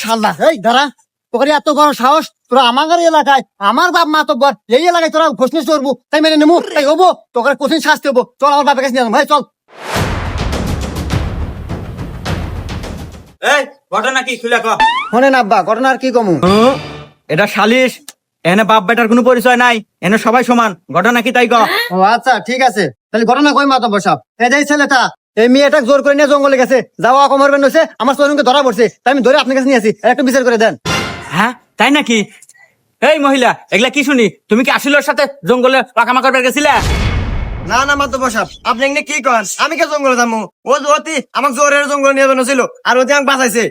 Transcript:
শাল্লা এই দাঁড়া তোকে এত বড় সাহস তোরা আমার এলাকায় আমার বাপ মা তো বর এই এলাকায় তোরা ঘোষণা করব তাই মেনে নেব তাই হব তোকে কঠিন শাস্তি হব। চল আমার বাপের কাছে নিয়ে ভাই চল। এই ঘটনা কি খুলে ক শোনেন আব্বা ঘটনা আর কি কমু? এটা সালিশ এনে বাপ বেটার কোনো পরিচয় নাই এনে সবাই সমান ঘটনা কি তাই ক ও আচ্ছা ঠিক আছে তাহলে ঘটনা কই মাতা বসাব এই যে এই ছেলেটা এই মেয়েটা জোর করে নিয়ে জঙ্গলে গেছে। যাওয়া কমর বেন হয়েছে আমার তরুণকে ধরা পড়ছে। তাই আমি ধরে আপনার কাছে নিয়ে আসি আর একটু বিচার করে দেন। হ্যাঁ তাই নাকি? এই মহিলা এগুলা কি শুনি? তুমি কি আসিলোর সাথে জঙ্গলে পাকামা করবে গেছিলে? না না মাতো বসাব আপনি এমনি কি করেন? আমি কে জঙ্গলে যাব? ও অতি আমাকে জোরের জঙ্গলে নিয়ে যাবেন ছিল আর ওতে আমাকে বাঁচাইছে।